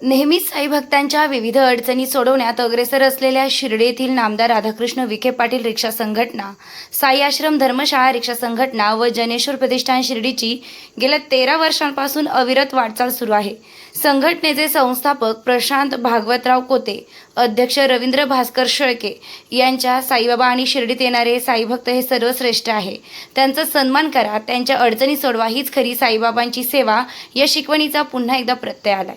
नेहमीच साई भक्तांच्या विविध अडचणी सोडवण्यात अग्रेसर असलेल्या शिर्डी येथील नामदार राधाकृष्ण विखे पाटील रिक्षा संघटना साई आश्रम धर्मशाळा रिक्षा संघटना व जनेश्वर प्रतिष्ठान शिर्डीची गेल्या तेरा वर्षांपासून अविरत वाटचाल सुरू आहे. संघटनेचे संस्थापक प्रशांत भागवतराव कोते अध्यक्ष रवींद्र भास्कर शेळके यांच्या साईबाबा आणि शिर्डीत येणारे साईभक्त हे सर्वश्रेष्ठ आहे. त्यांचा सन्मान करा त्यांच्या अडचणी सोडवा हीच खरी साईबाबांची सेवा या शिकवणीचा पुन्हा एकदा प्रत्यय आलाय.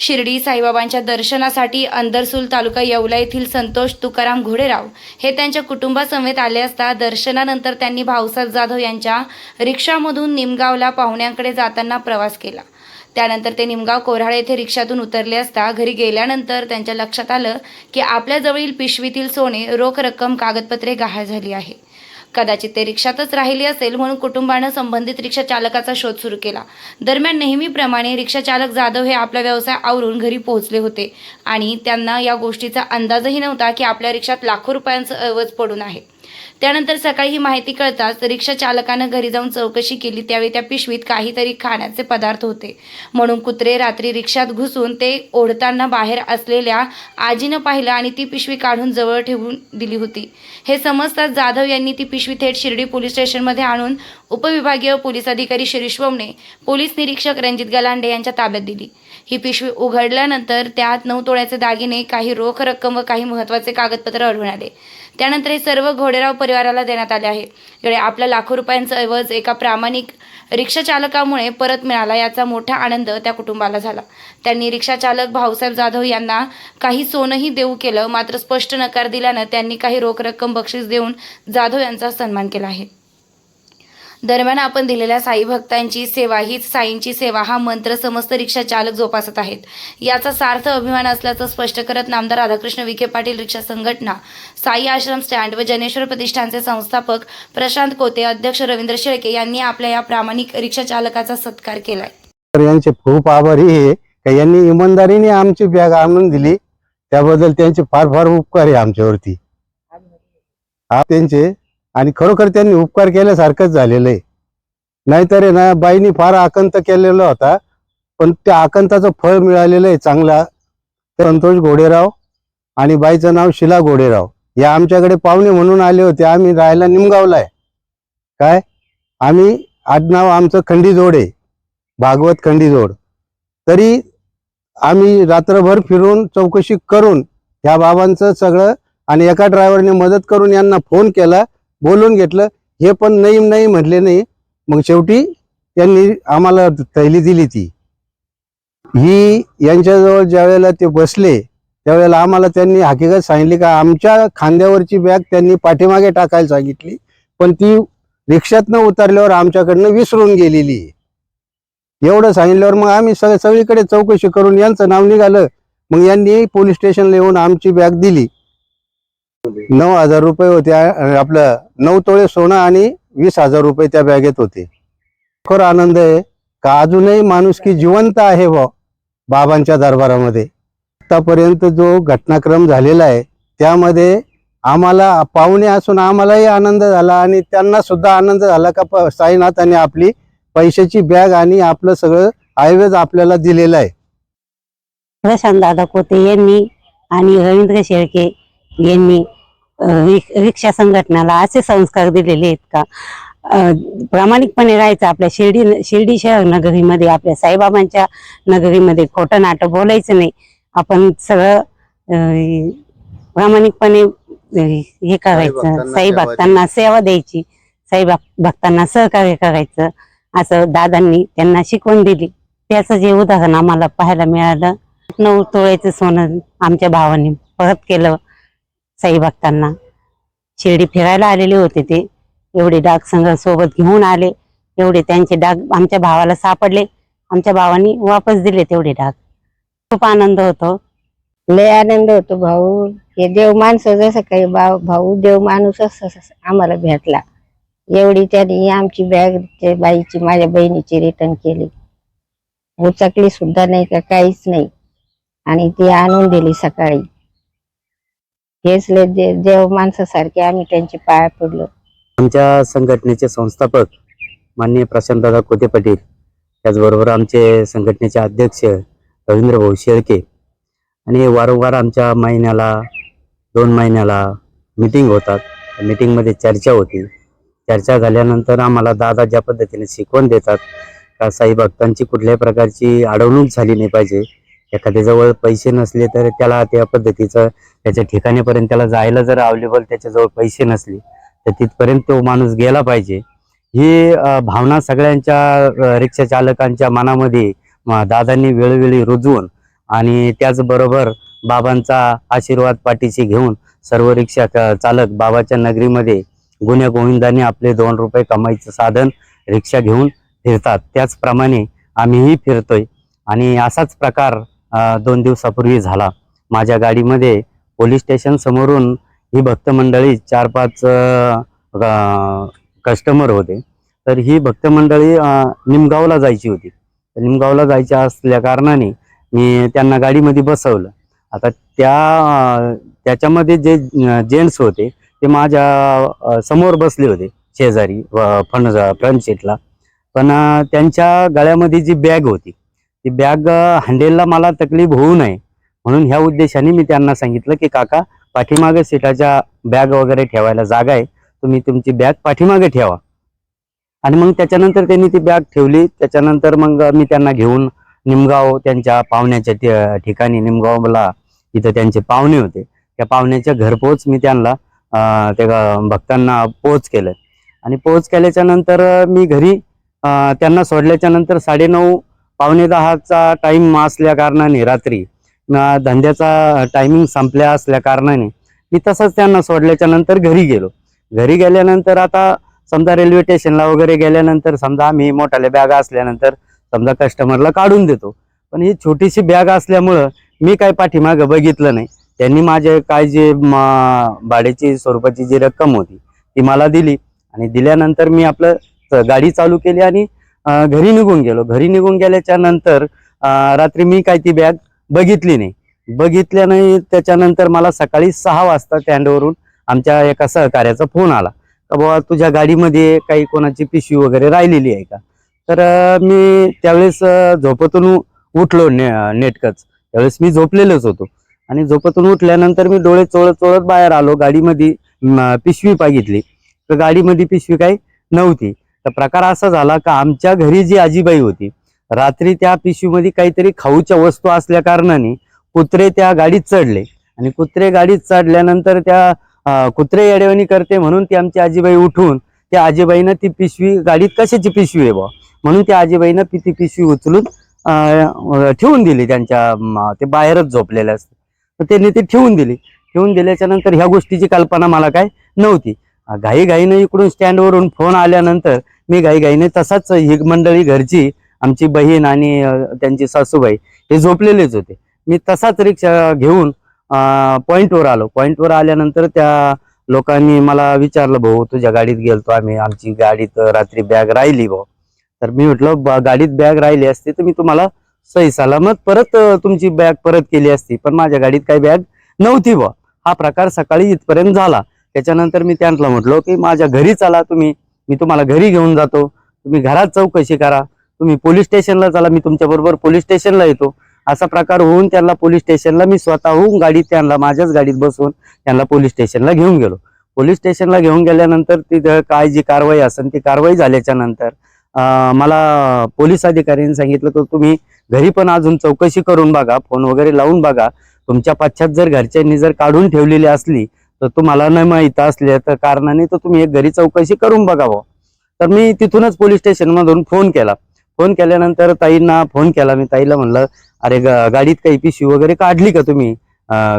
शिर्डी साईबाबांच्या दर्शनासाठी अंदरसूल तालुका येवला येथील संतोष तुकाराम घोडेराव हे त्यांच्या कुटुंबासमेत आले असता दर्शनानंतर त्यांनी भाऊसाहेब जाधव यांच्या रिक्षामधून निमगावला पाहुण्यांकडे जाताना प्रवास केला. त्यानंतर ते निमगाव कोऱ्हाळे येथे रिक्षातून उतरले असता घरी गेल्यानंतर त्यांच्या लक्षात आलं की आपल्याजवळील पिशवीतील सोने रोख रक्कम कागदपत्रे गहाळ झाली आहे. कदाचित ते रिक्षातच राहिली असेल म्हणून कुटुंबानं संबंधित रिक्षा चालकाचा शोध सुरू केला. दरम्यान नेहमीप्रमाणे रिक्षा चालक जाधव हे आपला व्यवसाय आवरून घरी पोहोचले होते आणि त्यांना या गोष्टीचा अंदाजही नव्हता की आपल्या रिक्षात लाखो रुपयांचं ऐवज पडून आहे. त्यानंतर सकाळी ही माहिती कळताच रिक्षा चालकानं घरी जाऊन चौकशी केली. त्यावेळी त्या पिशवीत काहीतरी खाण्याचे पदार्थ होते. म्हणून कुत्रे रात्री रिक्षात घुसून ते ओढताना बाहेर असलेल्या आजीनं पाहिलं आणि ती पिशवी काढून जवळ ठेवून दिली होती. हे समजताच जाधव यांनी ती पिशवी थेट शिर्डी पोलीस स्टेशनमध्ये आणून उपविभागीय पोलीस अधिकारी शिरीष वमणे पोलीस निरीक्षक रणजित गलांडे यांच्या ताब्यात दिली. ही पिशवी उघडल्यानंतर त्यात नऊ तोळ्याचे दागिने काही रोख रक्कम व काही महत्त्वाचे कागदपत्र आढळून आले. त्यानंतर हे सर्व घोडेराव परिवाराला देण्यात आले आहे. इकडे आपल्या लाखो रुपयांचा ऐवज एका प्रामाणिक रिक्षाचालकामुळे परत मिळाला याचा मोठा आनंद त्या कुटुंबाला झाला. त्यांनी रिक्षाचालक भाऊसाहेब जाधव यांना काही सोनंही देऊ केलं मात्र स्पष्ट नकार दिल्यानं त्यांनी काही रोख रक्कम बक्षीस देऊन जाधव यांचा सन्मान केला आहे. दरम्यान आपण दिलेल्या साई भक्तांची सेवा हीच साईंची सेवा हा मंत्र समस्त रिक्षा चालक जोपासत आहेत. याचा सार्थ अभिमान असल्याचं स्पष्ट करत नामदार राधाकृष्ण विखे पाटील रिक्षा संघटना साई आश्रम स्टँड व जनेश्वर प्रतिष्ठानचे संस्थापक प्रशांत कोते अध्यक्ष रवींद्र शेळके यांनी आपल्या या प्रामाणिक रिक्षा चालकाचा सत्कार केलाय. तर यांचे खूप आभारी आहे यांनी इमानदारीने आमची बॅग आणून दिली त्याबद्दल त्यांचे फार फार उपकार आहे आमच्यावरती. हा त्यांचे आणि खरोखर त्यांनी उपकार केल्यासारखंच झालेलं आहे नाहीतर आहे ना बाईनी फार आकंत केलेला होता. पण त्या आकंताचं फळ मिळालेलं आहे चांगला संतोष घोडेराव आणि बाईचं नाव शिला घोडेराव. या आमच्याकडे पाहुणे म्हणून आले होते. आम्ही राहायला निमगावला आहे. काय? आम्ही आडनाव आमचं खंडीजोड आहे. भागवत खंडीजोड. तरी आम्ही रात्रभर फिरून चौकशी करून ह्या बाबांचं सगळं आणि एका ड्रायव्हरने मदत करून यांना फोन केला. बोलून घेतलं. हे पण नाही नाही म्हटले नाही. मग शेवटी त्यांनी आम्हाला थैली दिली ती. ही यांच्याजवळ ज्या वेळेला ते बसले त्यावेळेला आम्हाला त्यांनी हकीकत सांगितली का आमच्या खांद्यावरची बॅग त्यांनी पाठीमागे टाकायला सांगितली. पण ती रिक्षातनं उतरल्यावर आमच्याकडनं विसरून गेलेली. एवढं सांगितल्यावर मग आम्ही सगळं सगळीकडे चौकशी करून यांचं नाव निघालं. मग यांनी पोलीस स्टेशनला येऊन आमची बॅग दिली. नऊ हजार रुपये होते आपलं नऊ तोळे सोनं आणि वीस हजार रुपये त्या बॅगेत होते. खर आनंद आहे का? अजूनही माणूस की जिवंत आहे व बाबांच्या दरबारामध्ये. आतापर्यंत जो घटनाक्रम झालेला आहे त्यामध्ये आम्हाला पाहुणे असून आम्हालाही आनंद झाला आणि त्यांना सुद्धा आनंद झाला का? साईनाथाने साईनाथांनी आपली पैशाची बॅग आणि आपलं सगळं आयुर्वेद आपल्याला दिलेलं आहे. प्रशांत दादा कोते यांनी आणि रवींद्र शेळके यांनी रिक्षा संघटनेला असे संस्कार दिलेले आहेत का? प्रामाणिकपणे राहायचं आपल्या शिर्डी शिर्डी शहर नगरीमध्ये आपल्या साईबाबांच्या नगरीमध्ये खोटं नाटं बोलायचं नाही. आपण सगळं प्रामाणिकपणे हे करायचं. साई सेवा भक्तांना सेवा द्यायची. साई भक- भक्तांना सहकार्य करायचं. असं दादांनी त्यांना शिकवून दिली. त्याचं जे उदाहरण आम्हाला पाहायला मिळालं नऊ तोळ्याचं सोनं आमच्या भावाने परत केलं. साई भक्तांना. शिर्डी फिरायला आलेले होते ते. एवढे डाग संघ सोबत घेऊन आले. एवढे त्यांचे डाग आमच्या भावाला सापडले. आमच्या भावानी वापस दिले तेवढे डाग खूप आनंद होतो. लय आनंद होतो भाऊ. हे देव माणसं जसं काही भाऊ भाऊ देव माणूस असं आम्हाला भेटला. एवढी त्यांनी आमची बॅग त्या बाईची माझ्या बहिणीची रिटर्न केली. उचकली सुद्धा नाही का काहीच नाही. आणि ती आणून दिली सकाळी. हेच लय देव माणसासारखे आम्ही त्यांचे पाया पडलो. आमच्या संघटनेचे संस्थापक माननीय प्रशांतदादा कोते पाटील त्याचबरोबर आमचे संघटनेचे अध्यक्ष रवींद्र भाऊ शेळके आणि वारंवार आमच्या महिन्याला दोन महिन्याला मिटिंग होतात. मिटिंगमध्ये चर्चा होती. चर्चा झाल्यानंतर आम्हाला दादा ज्या पद्धतीने शिकवण देतात का साई भक्तांची कुठल्याही प्रकारची अडवणूक झाली नाही पाहिजे एखाद्याजवळ पैसे नसले तर त्याला त्या पद्धतीचं त्याच्या ठिकाणीपर्यंत त्याला जायला जर अवेलेबल त्याच्याजवळ पैसे नसले तर तिथपर्यंत तो माणूस गेला पाहिजे. ही भावना सगळ्यांच्या रिक्षा चालकांच्या मनामध्ये दादांनी वेळोवेळी रुजवून आणि त्याचबरोबर बाबांचा आशीर्वाद पाठीशी घेऊन सर्व रिक्षा चालक बाबाच्या नगरीमध्ये गुन्ह्या गोविंदाने आपले दोन रुपये कमाईचं साधन रिक्षा घेऊन फिरतात. त्याचप्रमाणे आम्हीही फिरतोय आणि असाच प्रकार दोन दिवसापूर्वी झाला. माझ्या गाडीमध्ये पोलीस स्टेशन समोरून ही भक्त मंडळी चार पाच कस्टमर होते. तर ही भक्त मंडळी निमगावला जायची होती. तर निमगावला जायच्या असल्या कारणाने मी त्यांना गाडीमध्ये बसवलं. आता त्या त्याच्यामध्ये जे जेंट्स होते ते माझ्यासमोर बसले होते शेजारी फ्रंट फ्रंट सीटला पण त्यांच्या गळ्यामध्ये जी बॅग होती ती बॅग हँडेलला मला तकलीफ होऊ नये. म्हणून ह्या उद्देशाने मी त्यांना सांगितलं की काका पाठीमागे सीटाच्या बॅग वगैरे ठेवायला जागा आहे. तुम्ही तुमची बॅग पाठीमागे ठेवा. आणि मग त्याच्यानंतर त्यांनी ती बॅग ठेवली. त्याच्यानंतर मग मी त्यांना घेऊन निमगाव त्यांच्या पाहुण्याच्या ठि- ठिकाणी निमगावला इथं त्यांचे पाहुणे होते. त्या पाहुण्याच्या घरपोच मी त्यांना त्या भक्तांना पोच केलं. आणि पोच केल्याच्यानंतर मी घरी त्यांना सोडल्याच्या नंतर साडेनऊ पावणे दहाचा टाइम असल्या कारणाने रात्री धंद्याचा टायमिंग संपल्या असल्या कारणाने मी तसंच त्यांना सोडल्याच्या नंतर घरी गेलो. घरी गेल्यानंतर आता समजा रेल्वे स्टेशनला वगैरे गेल्यानंतर समजा आम्ही मोठाल्या बॅगा असल्यानंतर समजा कस्टमरला काढून देतो. पण ही छोटीशी बॅग असल्यामुळं मी काय पाठीमागं बघितलं नाही. त्यांनी माझे काय जे म- भाड्याची स्वरूपाची जी रक्कम होती ती मला दिली. आणि दिल्यानंतर मी आपलं गाडी चालू केली आणि घरी निघून गेलो. घरी निघून गेल्याच्यानंतर रात्री मी काय ती बॅग बघितली नाही. बघितल्या नाही त्याच्यानंतर मला सकाळी सहा वाजता स्टँडवरून आमच्या एका सहकार्याचा फोन आला. का बाबा तुझ्या गाडीमध्ये काही कोणाची पिशवी वगैरे राहिलेली आहे का? तर मी त्यावेळेस झोपतून उठलो ने नेटकच. त्यावेळेस मी झोपलेलोच होतो. आणि झोपतून उठल्यानंतर मी डोळे चोळत चोळत बाहेर आलो. गाडीमध्ये पिशवी बघितली. तर गाडीमध्ये पिशवी काही नव्हती. तर प्रकार असा झाला का आमच्या घरी जी आजीबाई होती रात्री त्या पिशवीमध्ये काहीतरी खाऊच्या वस्तू असल्या कारणाने कुत्रे त्या गाडीत चढले. आणि कुत्रे गाडीत चढल्यानंतर त्या कुत्रे येडेवणी करते म्हणून ती आमची आजीबाई उठून त्या आजीबाईनं ती पिशवी गाडीत कशाची पिशवी आहे बा? म्हणून त्या आजीबाईनं ती पिशवी उचलून ठेवून दिली त्यांच्या ते बाहेरच झोपलेले असते. तर त्यांनी ती ठेवून दिली. ठेवून दिल्याच्या नंतर ह्या गोष्टीची कल्पना मला काय नव्हती. घाई घाईनं इकडून स्टँडवरून फोन आल्यानंतर मी घाई घाईने तसाच ही मंडळी घरची आमची बहीण आणि त्यांची सासूबाई हे झोपलेलेच होते. मी तसाच रिक्षा घेऊन पॉईंटवर आलो. पॉईंटवर आल्यानंतर त्या लोकांनी मला विचारलं भाऊ तुझ्या गाडीत गेलतो आम्ही. आमची गाडीत रात्री बॅग राहिली भाऊ. तर मी म्हटलं "ब- गाडीत बॅग राहिली असती तर मी तुम्हाला सही सलामत परत तुमची बॅग परत केली असती. पण माझ्या गाडीत काही बॅग नव्हती बा हा प्रकार सकाळी इथपर्यंत झाला. त्याच्यानंतर मी त्यांना म्हटलो की माझ्या घरी चला तुम्ही. मी तुम्हाला घरी घेऊन जातो. तुम्ही घरात चौकशी करा. तुम्ही पोलीस स्टेशनला चला. मी तुमच्याबरोबर पोलीस स्टेशनला येतो. असा प्रकार होऊन त्यांना पोलीस स्टेशनला मी स्वतःहून गाडीत त्यांना माझ्याच गाडीत बसवून त्यांना पोलीस स्टेशनला घेऊन गेलो. पोलीस स्टेशनला घेऊन गेल्यानंतर तिथं काय जी कारवाई असेल ती कारवाई झाल्याच्यानंतर मला पोलीस अधिकाऱ्यांनी सांगितलं की तुम्ही घरी पण अजून चौकशी करून बघा. फोन वगैरे लावून बघा. तुमच्या पाश्चात जर घरच्यांनी जर काढून ठेवलेली असली तर तुम्हाला न माहीत असल्या तर कारणाने तर तुम्ही एक घरी चौकशी करून बघावं तर मी तिथूनच पोलीस स्टेशनमधून फोन केला. फोन केल्यानंतर ताईंना फोन केला. मी ताईला म्हणलं अरे गाडीत काही पिशवी वगैरे काढली का तुम्ही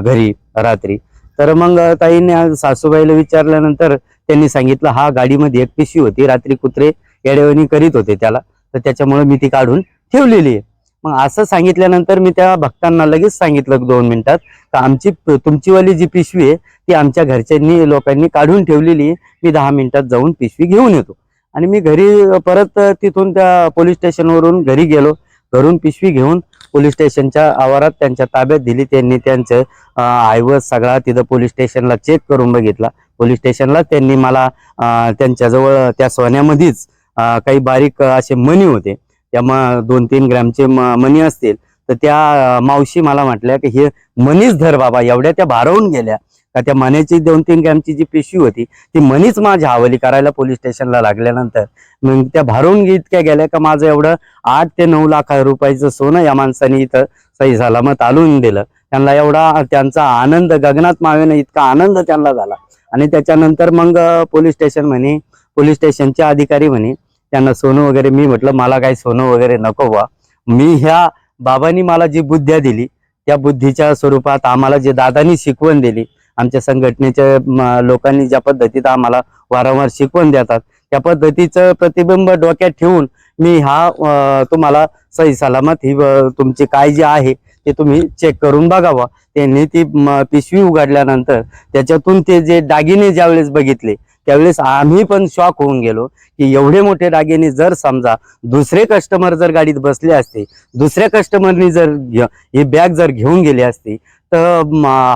घरी रात्री? तर मग ताईने सासूबाईला विचारल्यानंतर त्यांनी सांगितलं हा गाडीमध्ये एक पिशवी होती. रात्री कुत्रे येडेवणी करीत होते त्याला. तर त्याच्यामुळे मी ती काढून ठेवलेली आहे. मग असं सांगितल्यानंतर मी त्या भक्तांना लगेच सांगितलं दोन मिनिटात का आमची तुमचीवाली जी पिशवी आहे ती आमच्या घरच्यांनी लोकांनी काढून ठेवलेली मी दहा मिनिटात जाऊन पिशवी घेऊन येतो. आणि मी घरी परत तिथून त्या पोलीस स्टेशनवरून घरी गेलो. घरून पिशवी घेऊन पोलीस स्टेशनच्या आवारात त्यांच्या ताब्यात दिली. त्यांनी त्यांचं आयवस सगळा तिथं पोलीस स्टेशनला चेक करून बघितला. पोलीस स्टेशनला त्यांनी मला त्यांच्याजवळ त्या सोन्यामध्येच काही बारीक असे मनी होते. त्या म दोन तीन ग्रॅमचे म- मणी असतील तर त्या मावशी मला म्हटल्या की हे मनीच धर बाबा एवढ्या त्या भारवून गेल्या. का त्या मण्याची दोन तीन ग्रॅमची जी पिशवी होती ती मनीच माझ्या हवाली करायला पोलीस स्टेशनला लागल्यानंतर. मग त्या भारवून इतक्या गेल्या का माझं एवढं आठ ते नऊ लाख रुपयाचं सोनं या माणसाने इथं सही सलामत आलून दिलं. त्यांना एवढा त्यांचा आनंद गगनात मावेनं इतका आनंद त्यांना झाला. आणि त्याच्यानंतर मग पोलीस स्टेशन म्हणे पोलीस स्टेशनचे अधिकारी म्हणे त्यांना सोनं वगैरे मी म्हटलं मला काही सोनं वगैरे नको व्हा मी ह्या बाबांनी मला जी बुद्ध्या दिली त्या बुद्धीच्या स्वरूपात आम्हाला जे दादानी शिकवण दिली आमच्या संघटनेच्या लोकांनी ज्या पद्धतीत आम्हाला वारंवार शिकवण देतात त्या पद्धतीचं प्रतिबिंब डोक्यात ठेवून मी हा तुम्हाला सही सलामत ही तुमची काय जे आहे ते तुम्ही चेक करून बघावा त्यांनी ती पिशवी उघडल्यानंतर त्याच्यातून ते जे दागिने ज्यावेळेस बघितले त्यावेळेस आम्ही पण शॉक होऊन गेलो की एवढे मोठे दागिने जर समजा दुसरे कस्टमर जर गाडीत बसले असते दुसऱ्या कस्टमरनी जर ही बॅग जर घेऊन गेली असती तर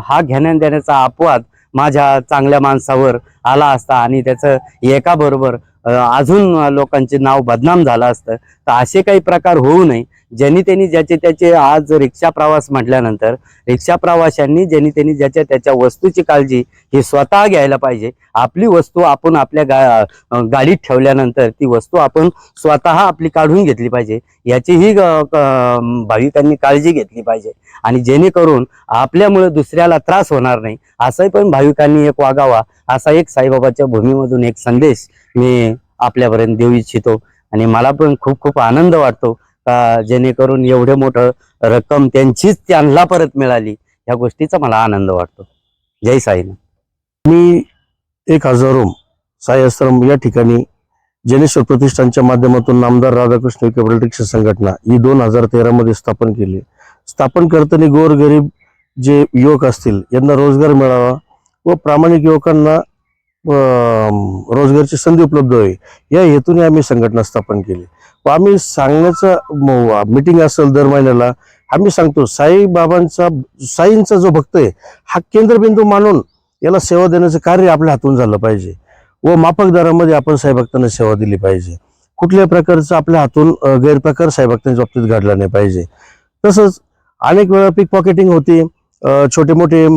हा घेण्या देण्याचा अपवाद माझ्या चांगल्या माणसावर आला असता आणि त्याचं एकाबरोबर अजून लोकांचे नाव बदनाम झालं असतं. तर असे काही प्रकार होऊ नये. ज्यांनी त्यांनी ज्याचे त्याचे आज रिक्षा प्रवास म्हटल्यानंतर रिक्षा प्रवाशांनी ज्यांनी त्यांनी ज्याच्या त्याच्या वस्तूची काळजी ही स्वतः घ्यायला पाहिजे. आपली वस्तू आपण आपल्या गा गाडीत ठेवल्यानंतर ती वस्तू आपण स्वतः आपली काढून घेतली पाहिजे. याचीही ग- भाविकांनी काळजी घेतली पाहिजे. आणि जेणेकरून आपल्यामुळे दुसऱ्याला त्रास होणार नाही. असंही पण भाविकांनी एक वागावा. असा एक साईबाबाच्या भूमीमधून एक संदेश मी आपल्यापर्यंत देऊ इच्छितो. आणि मला पण खूप खूप आनंद वाटतो. का जेणेकरून एवढे मोठं रक्कम त्यांचीच त्यांना परत मिळाली? ह्या गोष्टीचा मला आनंद वाटतो. जय साईनाथ. मी एक हजार ओम साई आश्रम या ठिकाणी जनेश्वर प्रतिष्ठानच्या माध्यमातून नामदार राधाकृष्ण विखे रिक्षा संघटना ही दोन हजार तेरा मध्ये स्थापन केली. स्थापन करताना गोरगरीब जे युवक असतील यांना रोजगार मिळावा व प्रामाणिक युवकांना रोजगारची संधी उपलब्ध होईल. या हेतूने आम्ही संघटना स्थापन केली. व आम्ही सांगण्याचं मिटिंग असेल दर महिन्याला आम्ही सांगतो साईबाबांचा साईंचा जो भक्त आहे हा केंद्रबिंदू मानून याला सेवा देण्याचं कार्य आपल्या हातून झालं पाहिजे. व माफक दरामध्ये आपण साईभक्तांना सेवा दिली पाहिजे. कुठल्याही प्रकारचं आपल्या हातून गैरप्रकार साईभक्तांच्या बाबतीत घडला नाही पाहिजे. तसंच अनेक वेळा पिक पॉकेटिंग होती छोटे मोठे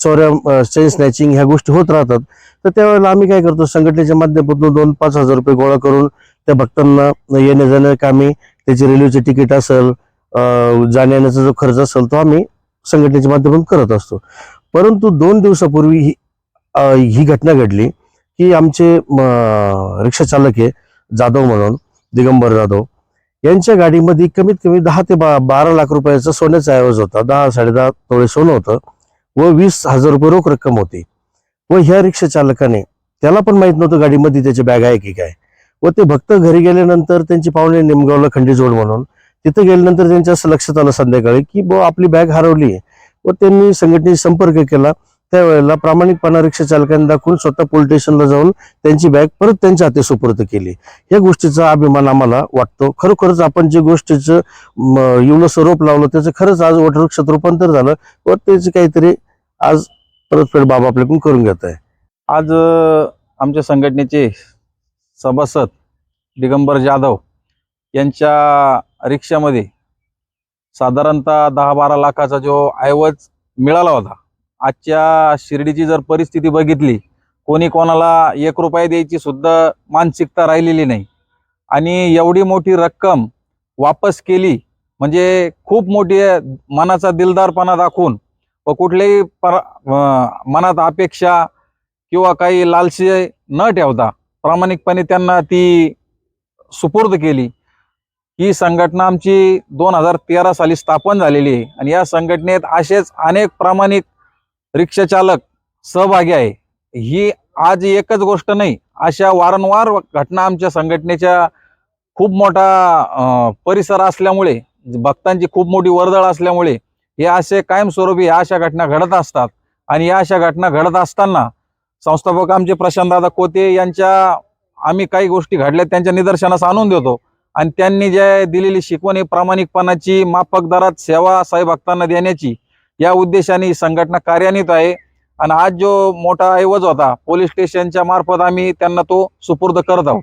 चोऱ्या चेन स्नॅचिंग ह्या गोष्टी होत राहतात. तर त्यावेळेला आम्ही काय करतो संघटनेच्या माध्यमातून दोन पाच हजार रुपये गोळा करून त्या भक्तांना येण्या जाण्या कामी त्याची रेल्वेचे तिकीट असेल जाण्यायेण्याचा जाण्या येण्याचा जो खर्च असेल तो आम्ही संघटनेच्या माध्यमातून करत असतो. परंतु दोन दिवसापूर्वी ही ही घटना घडली की आमचे म, रिक्षा चालक आहे जाधव म्हणून दिगंबर जाधव यांच्या गाडीमध्ये कमीत कमी दहा ते बा बारा लाख रुपयाचा सोन्याचा ऐवज होता. दहा साडेदहा तोळे सोनं होतं. व वीस हजार रुपये रोख रक्कम होती. व ह्या रिक्षा चालकाने त्याला पण माहीत नव्हतं गाडीमध्ये त्याची बॅग आहे की काय. व ते भक्त घरी गेल्यानंतर त्यांची पाहुणे निमगावला खंडीजोड म्हणून तिथे गेल्यानंतर त्यांच्या असं लक्षात आलं संध्याकाळी की ब आपली बॅग हरवली आहे. व त्यांनी संघटनेशी संपर्क केला. त्यावेळेला प्रामाणिकपणा रिक्षा चालकांनी दाखवून स्वतः पोलीस स्टेशनला जाऊन त्यांची बॅग परत त्यांच्या हाती सुपूर्द केली. या गोष्टीचा अभिमान आम्हाला वाटतो. खरोखरच आपण जे गोष्टीचं म, एवढं स्वरूप लावलं त्याचं खरंच आज वटवृक्षात रूपांतर झालं व त्याची काहीतरी आज परतफेड बाबा आपल्याकडून करून घेत आहे. आज आमच्या संघटनेचे सभासद दिगंबर जाधव यांच्या रिक्षामध्ये साधारणतः दहा बारा लाखाचा जो ऐवज मिळाला होता आजच्या शिर्डीची जर परिस्थिती बघितली कोणी कोणाला एक रुपया द्यायची सुद्धा मानसिकता राहिलेली नाही. आणि एवढी मोठी रक्कम वापस केली म्हणजे खूप मोठी मनाचा दिलदारपणा दाखवून व कुठल्याही पर मनात अपेक्षा किंवा काही लालशी न ठेवता प्रामाणिकपणे त्यांना ती सुपूर्द केली. ही संघटना आमची दोन हजार तेरा साली स्थापन झालेली आहे आणि या संघटनेत असेच अनेक प्रामाणिक रिक्षाचालक सहभागी आहे. ही आज एकच गोष्ट नाही अशा वारंवार घटना आमच्या संघटनेच्या खूप मोठा परिसर असल्यामुळे भक्तांची खूप मोठी वर्दळ असल्यामुळे हे असे कायमस्वरूपी या अशा घटना घडत असतात. आणि या अशा घटना घडत असताना संस्थापक आमचे प्रशांतदादा कोते यांच्या आम्ही काही गोष्टी घडल्या त्यांच्या निदर्शनास आणून देतो. आणि त्यांनी जे दिलेली शिकवण ही प्रामाणिकपणाची माफक दरात सेवा साई भक्तांना देण्याची या उद्देशाने ही संघटना कार्यान्वित आहे. आणि आज जो मोठा ऐवज होता पोलीस स्टेशनच्या मार्फत आम्ही त्यांना तो सुपूर्द करत आहोत.